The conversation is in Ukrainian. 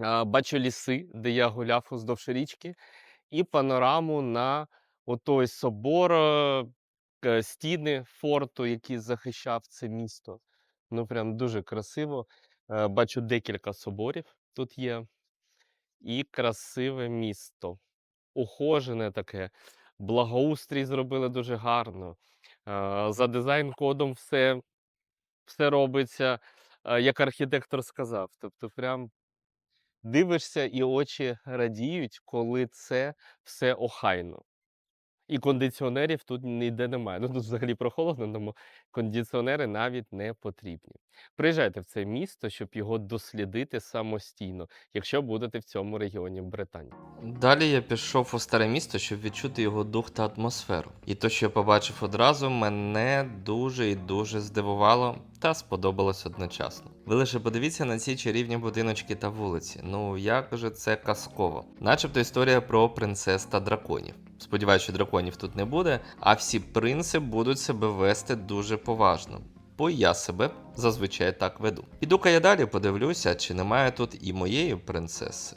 Бачу ліси, де я гуляв уздовж річки, і панораму на отой собор, е, стіни форту, який захищав це місто. Ну, прям дуже красиво. Е, Бачу декілька соборів тут є, і красиве місто. Ухожене таке, благоустрій зробили дуже гарно. Е, За дизайн-кодом все, все робиться, як архітектор сказав. Тобто, прям дивишся, і очі радіють, коли це все охайно. І кондиціонерів тут ніде немає. Ну тут взагалі прохолодно, тому кондиціонери навіть не потрібні. Приїжджайте в це місто, щоб його дослідити самостійно, якщо будете в цьому регіоні Британії. Далі я пішов у старе місто, щоб відчути його дух та атмосферу. І то, що я побачив одразу, мене дуже і дуже здивувало та сподобалось одночасно. Ви лише подивіться на ці чарівні будиночки та вулиці. Ну як же це казково. Начебто історія про принцес та драконів. Сподіваюсь, що драконів тут не буде, а всі принци будуть себе вести дуже поважно. Бо я себе зазвичай так веду. Піду-ка я далі подивлюся, чи немає тут і моєї принцеси.